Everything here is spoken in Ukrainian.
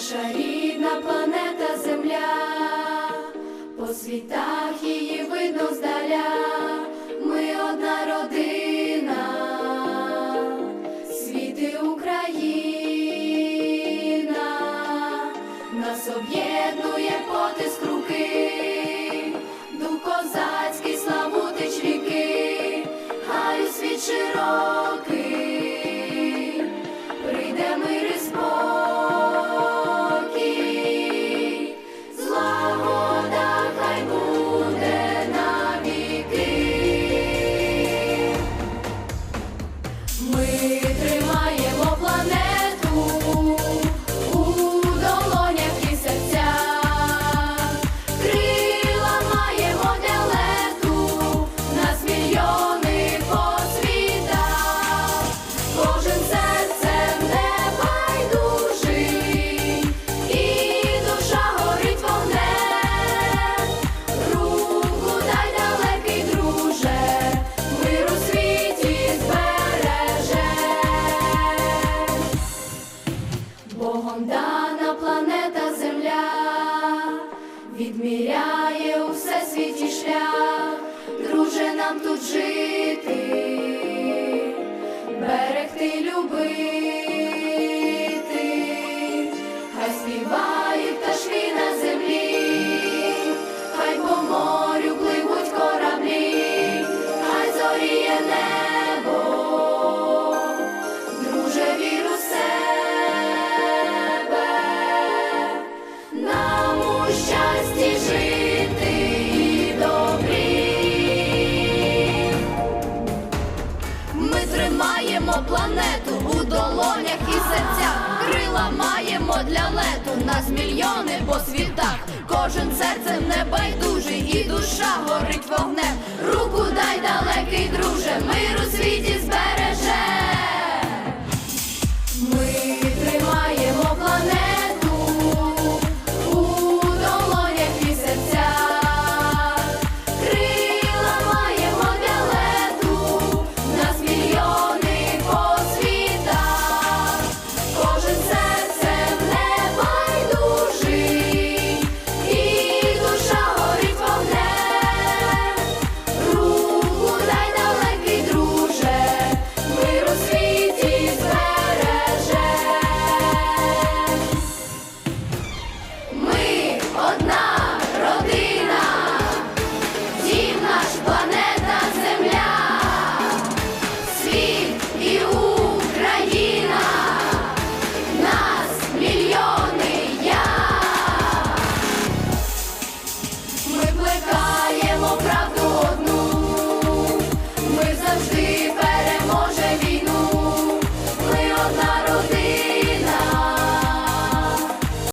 наша рідна планета Земля, по світах її видно здаля, ми одна родина, світи Україна, нас об'єднує потиск руки, дух козацький, славутич ріки, хай світ широкий, відміряє у всесвіті шлях, друже нам тут жити, берегти, любити, хай співають пташки на землі, хай по морю пливуть кораблі, хай зоріє небо, тримаємо планету у долонях і серцях. Крила маємо для лету, нас мільйони по світах. Кожен серцем небайдужий, і душа горить вогнем.